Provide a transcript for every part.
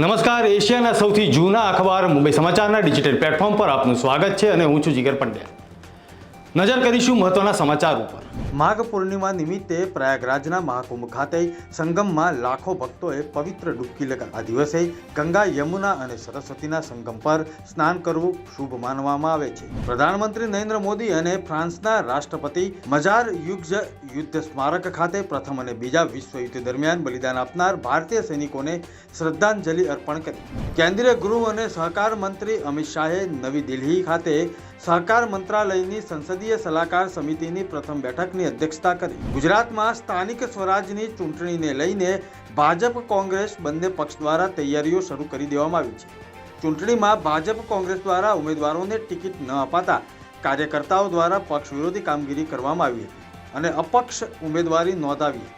નમસ્કાર, એશિયાના સૌથી જૂના અખબાર મુંબઈ સમાચારના ડિજિટલ પ્લેટફોર્મ પર આપનું સ્વાગત છે અને હું છું જીગર પંડ્યા. નજર કરીશું મહત્વના સમાચાર ઉપર. માઘ પૂર્ણિમા નિમિત્તે પ્રયાગરાજના મહાકુંભ ખાતે સંગમમાં લાખો ભક્તોએ પવિત્ર ડૂબકી લગાવી આ દિવસે ગંગા યમુના અને સરસ્વતીના સંગમ પર સ્નાન કરવું શુભ માનવામાં આવે છે. પ્રધાનમંત્રી નરેન્દ્ર મોદી અને ફ્રાન્સના રાષ્ટ્રપતિ મજાર યુગ્ઝ યુદ્ધ સ્મારક ખાતે પ્રથમ અને બીજા વિશ્વ યુદ્ધ દરમિયાન બલિદાન આપનાર ભારતીય સૈનિકોને શ્રદ્ધાંજલિ અર્પણ કરી. કેન્દ્રીય ગૃહ અને સહકાર મંત્રી અમિત શાહે નવી દિલ્હી ખાતે સહકાર મંત્રાલયની સંસદીય સલાહકાર સમિતિની પ્રથમ બેઠકની અધ્યક્ષતા કરી. ગુજરાતમાં સ્થાનિક સ્વરાજની ચૂંટણીને લઈને ભાજપ કોંગ્રેસ બંને પક્ષ દ્વારા તૈયારીઓ શરૂ કરી દેવામાં આવી છે. ચૂંટણીમાં ભાજપ કોંગ્રેસ દ્વારા ઉમેદવારોને ટિકિટ ન અપાતા કાર્યકર્તાઓ દ્વારા પક્ષ વિરોધી કામગીરી કરવામાં આવી હતી અને અપક્ષ ઉમેદવારી નોંધાવી હતી.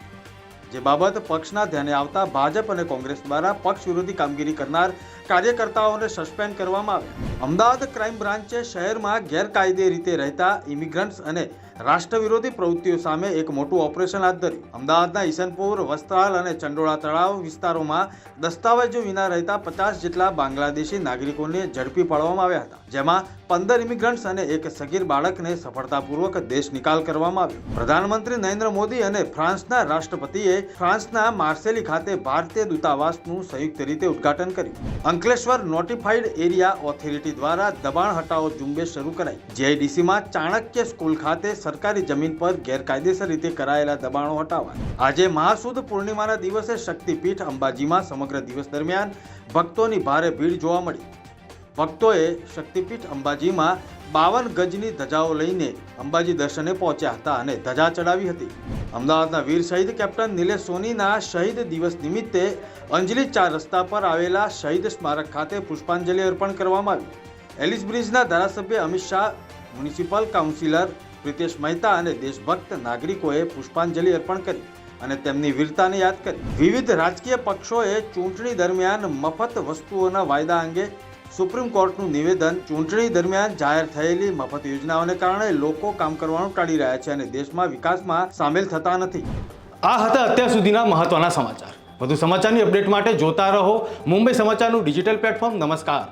જે બાબત પક્ષના ધ્યાને આવતા ભાજપ અને કોંગ્રેસ દ્વારા પક્ષ વિરોધી કામગીરી કરનાર કાર્યકર્તાઓને સસ્પેન્ડ કરવામાં આવ્યા. અમદાવાદ ક્રાઇમ બ્રાન્ચે શહેરમાં ગેરકાયદે રીતે રહેતા ઇમિગ્રન્ટ્સ અને રાષ્ટ્ર વિરોધી પ્રવૃત્તિઓ સામે એક મોટું ઓપરેશન હાથ ધર્યું. અમદાવાદના ઈસનપુર, વસ્ત્રાલ અને ચંડોળા તળાવ વિસ્તારોમાં દસ્તાવેજો વિના રહેતા પચાસ જેટલા બાંગ્લાદેશી નાગરિકોને ઝડપી પાડવામાં આવ્યા હતા, જેમાં પંદર ઇમિગ્રન્ટ્સ અને એક સગીર બાળકને સફળતાપૂર્વક દેશ નિકાલ કરવામાં આવ્યો. પ્રધાનમંત્રી નરેન્દ્ર મોદી અને ફ્રાન્સના રાષ્ટ્રપતિએ ફ્રાન્સના માર્સેલી ખાતે ભારતીય દૂતાવાસનું સંયુક્ત રીતે ઉદ્ઘાટન કર્યું. અંકલેશ્વર નોટિફાઈડ એરિયા ઓથોરિટી દ્વારા દબાણ હટાવો ઝુંબેશ શરૂ કરાઈ. જીઆઈડીસીમાં ચાણક્ય સ્કૂલ ખાતે સરકારી જમીન પર ગેરકાયદેસર રીતે કરાયેલા દબાણો હટાવવા આજે મહાસુદ પૂર્ણિમાના દિવસે શક્તિપીઠ અંબાજીમાં સમગ્ર દિવસ દરમિયાન ભક્તોની ભારે ભીડ જોવા મળી. ભક્તોએ શક્તિપીઠ અંબાજીમાં બાવન ગજની ધજાઓ લઈને અંબાજી દર્શને પહોંચ્યા હતા અને ધજા ચડાવી હતી. અમદાવાદના વીર શહીદ કેપ્ટન નિલેશ સોનીના શહીદ દિવસ નિમિત્તે અંજલિ ચાર રસ્તા પર આવેલા શહીદ સ્મારક ખાતે પુષ્પાંજલિ અર્પણ કરવામાં આવી. એલિસ બ્રિજના ધારાસભ્ય અમિત શાહ, મ્યુનિસિપલ કાઉન્સિલર પ્રિતેશ મહેતા અને દેશભક્ત નાગરિકોએ પુષ્પાંજલિ અર્પણ કરી અને તેમની વીરતાને યાદ કરી. વિવિધ રાજકીય પક્ષોએ ચૂંટણી દરમિયાન મફત વસ્તુઓના વાયદા અંગે સુપ્રીમ કોર્ટનું નિવેદન. ચૂંટણી દરમિયાન જાહેર થયેલી મફત યોજનાઓને કારણે લોકો કામ કરવાનું ટાળી રહ્યા છે અને દેશમાં વિકાસમાં સામેલ થતા નથી. આ હતા અત્યાર સુધીના મહત્વના સમાચાર. વધુ સમાચારની અપડેટ માટે જોતા રહો મુંબઈ સમાચારનું ડિજિટલ પ્લેટફોર્મ. નમસ્કાર.